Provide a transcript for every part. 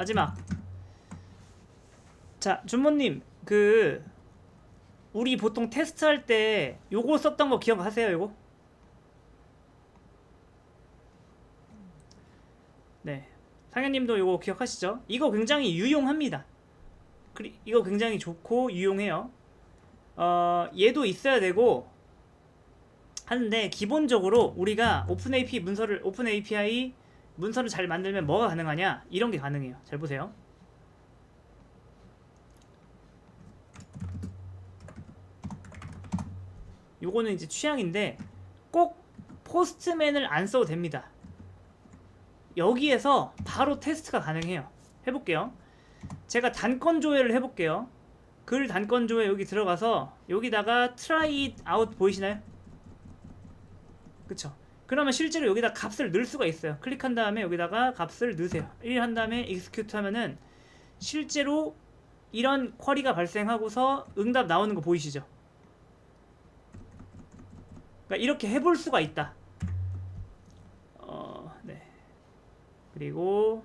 마지막 자 준모님 그 우리 보통 테스트 할 때 요거 썼던 거 기억하세요 요거? 네 상현님도 요거 기억하시죠? 이거 굉장히 유용합니다 이거 굉장히 좋고 유용해요 어 얘도 있어야 되고 하는데 기본적으로 우리가 오픈 API 문서를 오픈 API 문서를 잘 만들면 뭐가 가능하냐? 이런 게 가능해요. 잘 보세요. 요거는 이제 취향인데 꼭 포스트맨을 안 써도 됩니다. 여기에서 바로 테스트가 가능해요. 해볼게요. 제가 단건 조회를 해볼게요. 글 단건 조회 여기 들어가서 여기다가 it out 보이시나요? 그쵸 그러면 실제로 여기다 값을 넣을 수가 있어요 클릭한 다음에 여기다가 값을 넣으세요 1 한 다음에 execute 하면은 실제로 이런 쿼리가 발생하고서 응답 나오는 거 보이시죠? 그러니까 이렇게 해볼 수가 있다. 어, 네. 그리고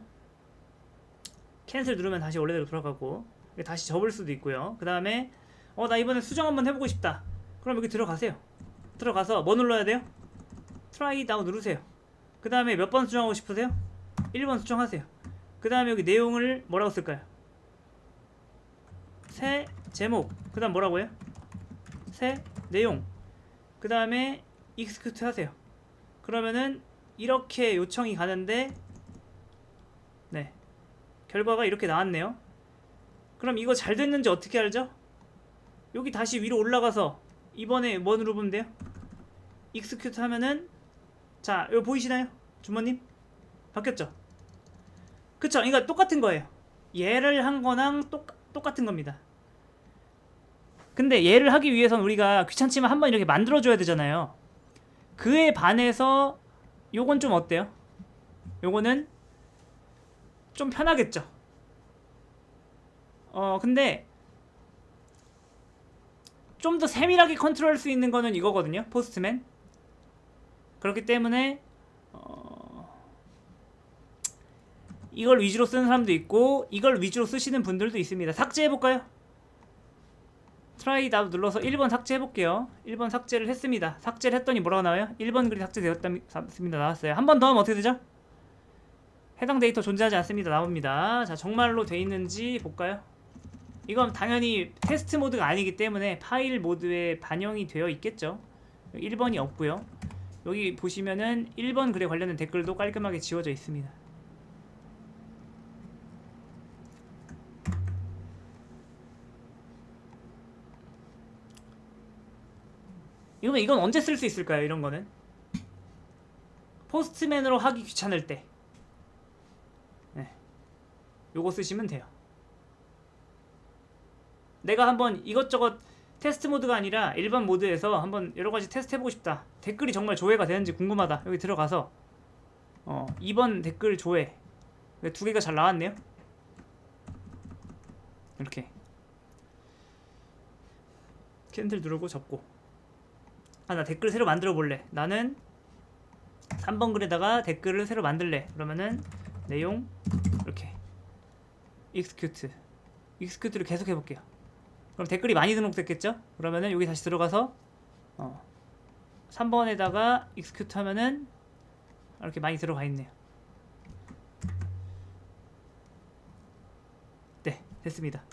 캔슬 누르면 다시 원래대로 돌아가고 다시 접을 수도 있고요. 그 다음에 어 나 이번에 수정 한번 해보고 싶다. 그럼 여기 들어가세요. 들어가서 뭐 눌러야 돼요? 트라이 다운 누르세요. 그 다음에 몇 번 수정하고 싶으세요? 1번 수정하세요. 그 다음에 여기 내용을 뭐라고 쓸까요? 새 제목 그 다음 뭐라고요? 새 내용 그 다음에 execute 하세요 그러면은 이렇게 요청이 가는데 네 결과가 이렇게 나왔네요 그럼 이거 잘 됐는지 어떻게 알죠? 여기 다시 위로 올라가서 이번에 뭐 누르면 돼요? execute 하면은 자 이거 보이시나요? 주모님? 바뀌었죠? 그쵸 그러니까 똑같은 거예요 얘를 한 거랑 똑, 똑같은 겁니다 근데 얘를 하기 위해선 우리가 귀찮지만 한번 이렇게 만들어줘야 되잖아요. 그에 반해서 요건 좀 어때요? 요거는 좀 편하겠죠. 어 근데 좀 더 세밀하게 컨트롤 할 수 있는 거는 이거거든요. 포스트맨. 그렇기 때문에 어 이걸 위주로 쓰는 사람도 있고 이걸 위주로 쓰시는 분들도 있습니다. 삭제해 볼까요? 트라이 나도 눌러서 1번 삭제해볼게요 1번 삭제를 했습니다 삭제를 했더니 뭐라고 나와요? 1번 글이 삭제되었습니다 나왔어요 한 번 더 하면 어떻게 되죠? 해당 데이터 존재하지 않습니다 나옵니다 자 정말로 돼 있는지 볼까요? 이건 당연히 테스트 모드가 아니기 때문에 파일 모드에 반영이 되어 있겠죠 1번이 없고요 여기 보시면은 1번 글에 관련된 댓글도 깔끔하게 지워져 있습니다 이거는 이건 언제 쓸 수 있을까요? 이런 거는 포스트맨으로 하기 귀찮을 때 네. 요거 쓰시면 돼요 내가 한번 이것저것 테스트 모드가 아니라 일반 모드에서 한번 여러 가지 테스트 해보고 싶다. 댓글이 정말 조회가 되는지 궁금하다. 여기 들어가서. 어 2번 댓글 조회. 두 개가 잘 나왔네요? 이렇게. 캔들 누르고 접고. 아 나 댓글 새로 만들어 볼래. 나는 3번 글에다가 댓글을 새로 만들래. 그러면은 내용 이렇게. execute execute를 계속 해볼게요 그럼 댓글이 많이 등록됐겠죠? 그러면은 여기 다시 들어가서 어 3번에다가 execute 하면은 이렇게 많이 들어가 있네요. 네 됐습니다